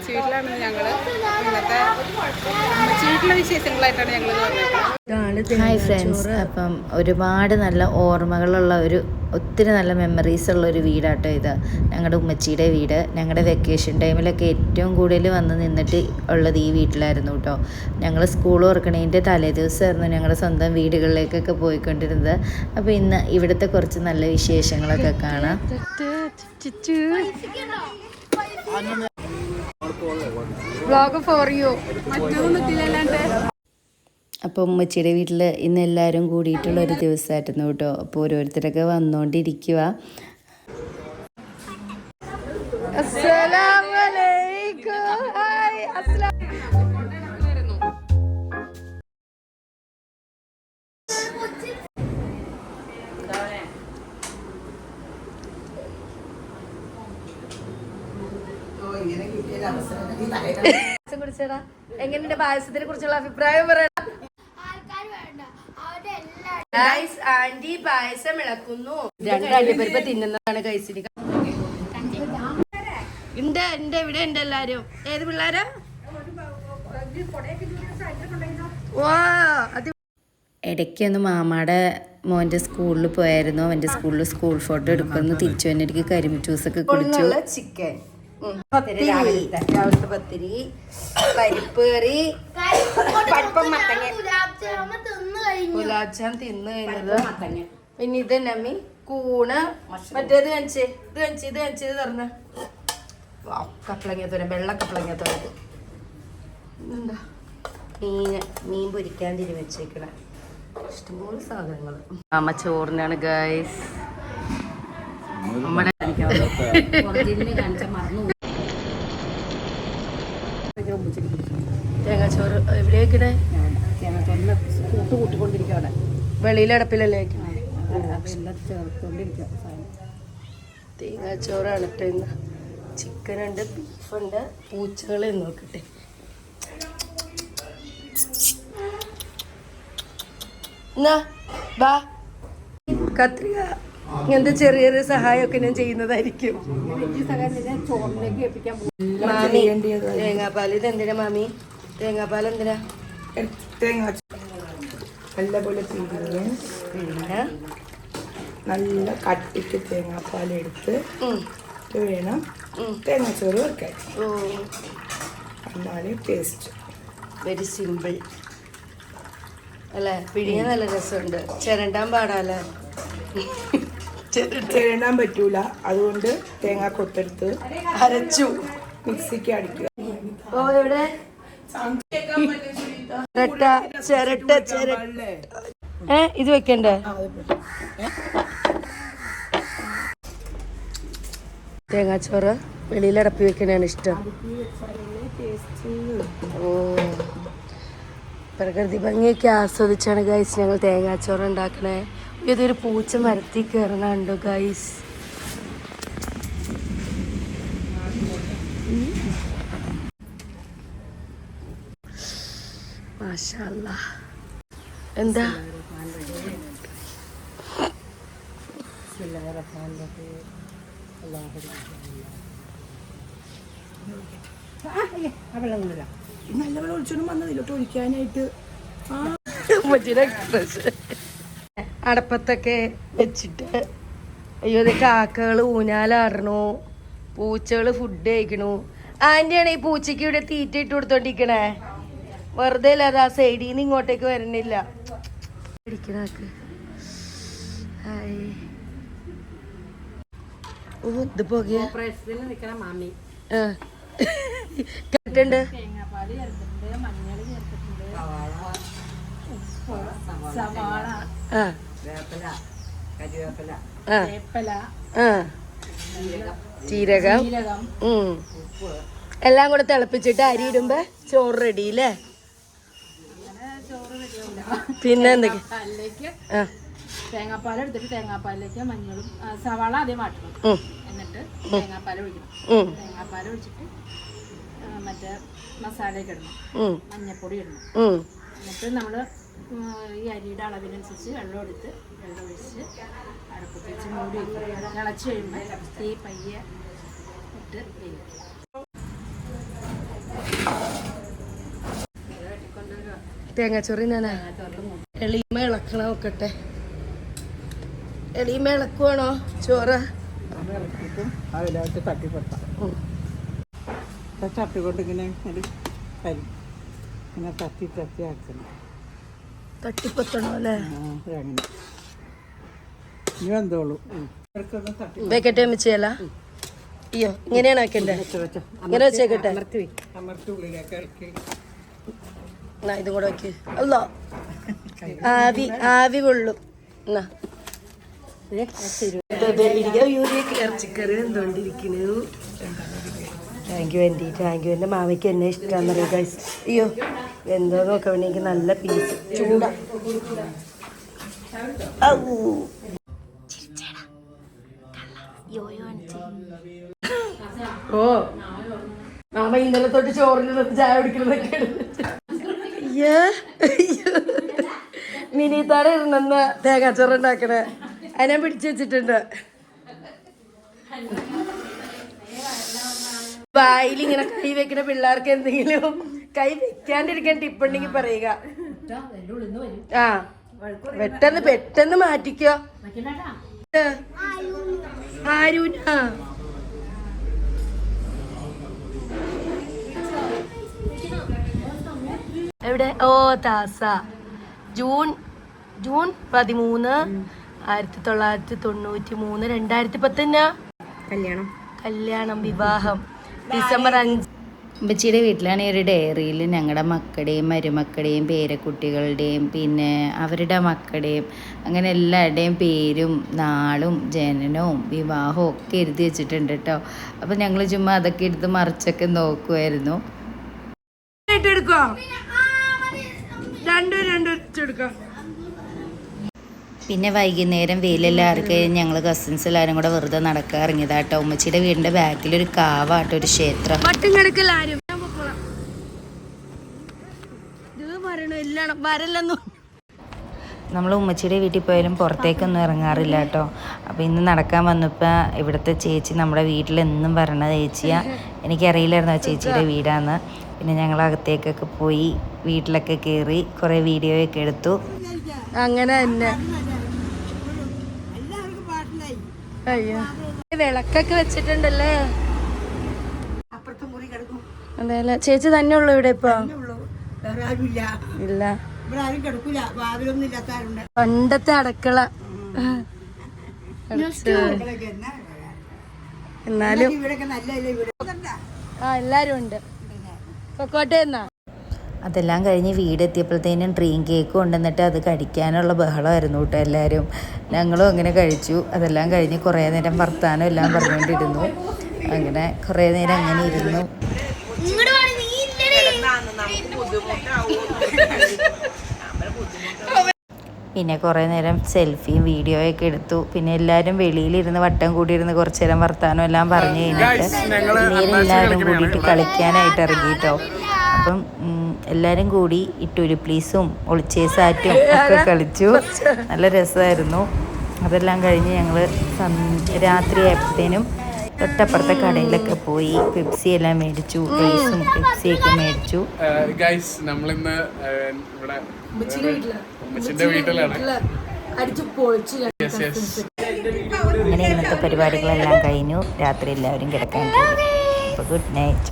ഉമ്മച്ചി വീട്ടിലാണ് ഞങ്ങൾ ഇന്നത്തെ വീട്ടിലെ വിശേഷങ്ങളായിട്ടാണ് ഞങ്ങൾ ഹായ് ഫ്രണ്ട്സ് അപ്പം ഒരുപാട് നല്ല ഓർമ്മകളുള്ള ഒരു ഒത്തിരി നല്ല മെമ്മറീസ് ഉള്ള ഒരു വീടാട്ടോ ഇത്. ഞങ്ങളുടെ ഉമ്മച്ചിയുടെ വീട്. ഞങ്ങളുടെ വെക്കേഷൻ ടൈമിലൊക്കെ ഏറ്റവും കൂടുതൽ വന്ന് നിന്നിട്ട് ഉള്ളത് ഈ വീട്ടിലായിരുന്നു കേട്ടോ ഞങ്ങൾ സ്കൂൾ ഓർക്കണേന്റെ തലേ ദിവസമായിരുന്നു ഞങ്ങളുടെ സ്വന്തം വീടുകളിലേക്കൊക്കെ പോയിക്കൊണ്ടിരുന്നത്. അപ്പോൾ ഇന്ന് ഇവിടുത്തെ കുറച്ച് നല്ല വിശേഷങ്ങളൊക്കെ കാണാം. വ്ളോഗ് ഫോർ യു മറ്റൊന്നും അപ്പോൾ ഉമ്മച്ചിയുടെ വീട്ടിൽ ഇന്ന് എല്ലാവരും കൂടിയിട്ടുള്ള ഒരു ദിവസമായിരുന്നു കേട്ടോ. അപ്പോൾ ഓരോരുത്തരൊക്കെ വന്നുകൊണ്ടിരിക്കുക കുടിച്ചടാ. എങ്ങനെയുണ്ട് പായസത്തിനെ കുറിച്ചുള്ള അഭിപ്രായം പറയണം? ഗൈസ് ആന്റി പായസം ഇളക്കുന്നു. രണ്ട് അണ്ടിപ്പരിപ്പ് തിന്നുന്നതാണ് ഗൈസിന് ഉണ്ട് ഉണ്ട് ഇവിടെ ഉണ്ട് എല്ലാരും. ഏത് പിള്ളേരാ? വാ അത് ഇടയ്ക്കൊന്ന് മാമാടെ മോന്റെ സ്കൂളിൽ പോയായിരുന്നു. അവന്റെ സ്കൂളിൽ സ്കൂൾ ഫോട്ടോ എടുക്കുന്നു. തിരിച്ചു വന്നിട്ട് കരിമ്പ് ജ്യൂസൊക്കെ കുടിച്ചു. ചിക്കൻ രാവിലത്തെ. പത്തിരി. പരിപ്പ് കറി പരിപ്പം മത്തങ്ങ ഗുലാബ് ജാം തിന്നു കഴിഞ്ഞത്. പിന്നെ ഇത് നമ്മി കൂണ്. മറ്റേത് കാണിച്ചേ. ഇത് കാണിച്ച് ഇത് കാണിച്ച് ഇത് തുറന്ന് വെള്ള കപ്പളങ്ങത്തോരം എന്താ മീൻ മീൻ പൊരിക്കാൻ തിരി വെച്ചേക്കണ. ഇഷ്ടംപോലെ സാധനങ്ങൾ അമ്മ ചോറിനാണ് ഗൈസ് നമ്മുടെ തേങ്ങാച്ചോറ് എവിടെ വെക്കണേ വെളിയിലടപ്പിലല്ലേ വെക്കണേ തേങ്ങാച്ചോറാണ് കേട്ടോ ഇന്ന്. ചിക്കൻ ഉണ്ട് ബീഫുണ്ട് പൂച്ചകളെ നോക്കട്ടെ. എന്നാ ബാ. കത്രിക. ഇങ്ങനത്തെ ചെറിയ ചെറിയ സഹായമൊക്കെ ഞാൻ ചെയ്യുന്നതായിരിക്കും. മാമി തേങ്ങാപ്പാൽ. ഇത് എന്തിനാ മാമി? തേങ്ങാപ്പാൽ എന്തിനാ? തേങ്ങ പിഴിഞ്ഞ് പിന്നെ? നല്ല കട്ടിക്ക് തേങ്ങാപ്പാൽ എടുത്ത് ഇത് വേണം. തേങ്ങാച്ചോറ് വെക്കാൻ എന്നാലേ ടേസ്റ്റ് വെരി സിമ്പിൾ അല്ലേ? പിഴിയാൻ നല്ല രസമുണ്ട്. ചിരണ്ടാൻ പാടാല്ലേ? ചേരാൻ പറ്റൂല. അതുകൊണ്ട് തേങ്ങ കൊത്തെടുത്ത് അരച്ചു മിക്സിക്ക് അടിക്കുക. ഓ എവിടെ ചിരട്ട ചിരട്ട ചിരട്ട. ഏ ഇത് വെക്കണ്ടേ? തേങ്ങാച്ചോറ് വെളിയിൽ അടപ്പി വെക്കണതാണ് ഇഷ്ടം. ഓ. പ്രകൃതി ഭംഗിയൊക്കെ ആസ്വദിച്ചാണ് ഗൈസ് ഞങ്ങൾ തേങ്ങാച്ചോറ് ഉണ്ടാക്കണേ. ഇതൊരു പൂച്ച മരത്തിൽ കയറുന്നുണ്ടോ ഗൈസ് എന്താ? നല്ലപോലെ ഒളിച്ചോണ്ടും വന്നതിലോട്ട് ഒഴിക്കാനായിട്ട് ആ. expression. അടപ്പത്തൊക്കെ വെച്ചിട്ട് അയ്യോ ഇത് കാക്കകൾ ഊഞ്ഞാലാടണു പൂച്ചകൾ ഫുഡ് കഴിക്കണു. ആന്റിയാണ് ഈ പൂച്ചയ്ക്ക് ഇവിടെ തീറ്റ ഇട്ട് കൊടുത്തോണ്ടിരിക്കണേ. വെറുതെ അല്ല അത് ആ സൈഡിൽ നിന്ന് ഇങ്ങോട്ടേക്ക് വരണില്ല. സവാള ഓ ഇത് ആ. ആ. ആ. ജീരകം ഉം. എല്ലാം കൂടെ തിളപ്പിച്ചിട്ട് അരി ഇടുമ്പോ ചോറ് റെഡി അല്ലേ പിന്നെ എന്തൊക്കെ? തേങ്ങാപ്പാൽ എടുത്തിട്ട് തേങ്ങാപ്പാലിലേക്ക് മഞ്ഞളും സവാള ആദ്യം വാട്ടണം. എന്നിട്ട് തേങ്ങാപ്പാൽ ഒഴിക്കണം. തേങ്ങാപ്പാൽ ഒഴിച്ചിട്ട് മറ്റേ മസാലയൊക്കെ ഇടണം. മഞ്ഞപ്പൊടി ഇടണം. എന്നിട്ട് നമ്മൾ ഈ അരിയുടെ അളവിനനുസരിച്ച് വെള്ളം എടുത്ത് വെള്ളം ഒഴിച്ച് അടുപ്പിച്ച് മൂടി വയ്ക്കും തിളച്ച് കഴിയുമ്പോൾ തീ പയ്യെ ഇട്ട് വേവിക്കുക. എളിമ ഇളക്കണ നോക്കട്ടെ. എളിമ ഇളക്കുവാണോ ചോറ്? അതിനകത്ത് തട്ടി തട്ടി ആക്കണം. തട്ടിപ്പത്തണോ അല്ലേ? വെക്കട്ടെ അമ്മച്ചിയല്ല അയ്യോ ഇങ്ങനെയാണ് വെക്കണ്ടേ? ഇങ്ങനെ വെച്ചേക്കട്ടെ? എന്നാ ഇതും കൂടെ വെക്ക്. അല്ലോ ആവി ആവി കൊള്ളും. എന്നാ. ഇറച്ചിക്കറി എന്തുകൊണ്ടിരിക്കുന്നു താങ്ക് യു എന്റെ താങ്ക് യു എന്റെ മാമയ്ക്ക് എന്നെ ഇഷ്ടമാണെന്ന് അറിയാം ഗൈസ് അയ്യോ എന്തോ നോക്കാൻ വേണ്ടി എനിക്ക് നല്ല പീസ് ചൂട. ഓ. മാമ ഇന്നലെ തൊട്ട് ചോറിന് ചായ കുടിക്കുന്നതൊക്കെ മിനിത്താട ഇരുന്നെന്ന തേങ്ങാച്ചോറ് ഉണ്ടാക്കണേ. അതിനെ പിടിച്ചു വെച്ചിട്ടുണ്ട്. വായിൽ ഇങ്ങനെ കൈ വെക്കുന്ന പിള്ളേർക്ക് എന്തെങ്കിലും കൈ വെക്കാണ്ടിരിക്കാൻ ടിപ്പുണ്ടെങ്കിൽ പറയുക. ആ. പെട്ടെന്ന് പെട്ടെന്ന് മാറ്റിക്കോ. ആരൂന? എവിടെ? ഓ താസ. ജൂൺ ജൂൺ പതിമൂന്ന് ആയിരത്തി തൊള്ളായിരത്തി തൊണ്ണൂറ്റി മൂന്ന് രണ്ടായിരത്തി പത്തിന് കല്യാണം. കല്യാണം വിവാഹം. ഡിസംബർ അഞ്ച്. ഉമ്മച്ചിയുടെ വീട്ടിലാണ് ഈ ഒരു ഡയറിയിൽ ഞങ്ങളുടെ മക്കളുടെയും മരുമക്കളുടെയും പേരക്കുട്ടികളുടെയും പിന്നെ അവരുടെ മക്കളുടെയും അങ്ങനെ എല്ലാവരുടെയും പേരും നാളും ജനനവും വിവാഹവും ഒക്കെ എഴുതി വെച്ചിട്ടുണ്ട് കേട്ടോ അപ്പം ഞങ്ങൾ ചുമ്മാ അതൊക്കെ എടുത്ത് മറിച്ചൊക്കെ നോക്കുമായിരുന്നു എടുക്കോ? രണ്ടും രണ്ടു എടുക്കോ? പിന്നെ വൈകുന്നേരം വെയിലെല്ലാം ഞങ്ങൾ കസിൻസ് എല്ലാവരും കൂടെ വെറുതെ നടക്കാൻ ഇറങ്ങിയതാട്ടോ ഉമ്മച്ചിയുടെ വീടിന്റെ ബാക്കിലൊരു കാവാട്ടോ ഒരു ക്ഷേത്രം. വരല്ലെന്നും നമ്മൾ ഉമ്മച്ചിയുടെ വീട്ടിൽ പോയാലും പുറത്തേക്കൊന്നും ഇറങ്ങാറില്ല കേട്ടോ അപ്പോൾ ഇന്ന് നടക്കാൻ വന്നപ്പോൾ ഇവിടുത്തെ ചേച്ചി നമ്മുടെ വീട്ടിലെന്നും വരണ ചേച്ചിയ എനിക്കറിയില്ലായിരുന്നു ആ ചേച്ചിയുടെ വീടാന്ന്. പിന്നെ ഞങ്ങൾ അകത്തേക്കൊക്കെ പോയി വീട്ടിലൊക്കെ കയറി കുറേ വീഡിയോയൊക്കെ എടുത്തു. അങ്ങനെ തന്നെ. അയ്യോ. വിളക്കൊക്കെ വെച്ചിട്ടുണ്ടല്ലേ? അതെല്ലേ ചേച്ചി തന്നെ ഉള്ളു ഇവിടെ ഇപ്പൊ? ഇല്ല. പണ്ടത്തെ അടുക്കള. എന്നാലും ആ എല്ലാരും ഉണ്ട്. പൊക്കോട്ടെ എന്നാ. അതെല്ലാം കഴിഞ്ഞ് വീടെത്തിയപ്പോഴത്തേനും ഡ്രീം കേക്ക് കൊണ്ടുവന്നിട്ട് അത് കഴിക്കാനുള്ള ബഹളമായിരുന്നു കേട്ടോ എല്ലാവരും. ഞങ്ങളും അങ്ങനെ കഴിച്ചു. അതെല്ലാം കഴിഞ്ഞ് കുറേ നേരം വർത്താനം എല്ലാം പറഞ്ഞുകൊണ്ടിരുന്നു. അങ്ങനെ കുറേ നേരം അങ്ങനെ ഇരുന്നു. പിന്നെ കുറേ നേരം സെൽഫിയും വീഡിയോയൊക്കെ എടുത്തു. പിന്നെ എല്ലാവരും വെളിയിലിരുന്ന് വട്ടം കൂടിയിരുന്ന് കുറച്ച് നേരം വർത്താനം എല്ലാം പറഞ്ഞു കഴിഞ്ഞിട്ട് എല്ലാവരും കൂടിയിട്ട് കളിക്കാനായിട്ട് ഇറങ്ങിയിട്ടോ അപ്പം എല്ലാവരും കൂടി ഇട്ടൊരു പ്ലീസും ഒളിച്ചേസാറ്റും ഒക്കെ കളിച്ചു. നല്ല രസമായിരുന്നു. അതെല്ലാം കഴിഞ്ഞ് ഞങ്ങൾ രാത്രി ആയപ്പോഴത്തേനും തൊട്ടപ്പുറത്തെ കടയിലൊക്കെ പോയി പെപ്സി എല്ലാം മേടിച്ചു ഡേയ്സും പെപ്സിയൊക്കെ മേടിച്ചു. നമ്മളിന്ന് ഇവിടെ വീട്ടിലാണ്. അങ്ങനെ ഇന്നത്തെ പരിപാടികളെല്ലാം കഴിഞ്ഞു. രാത്രി എല്ലാവരും കിടക്കാൻ അപ്പോൾ ഗുഡ് നൈറ്റ്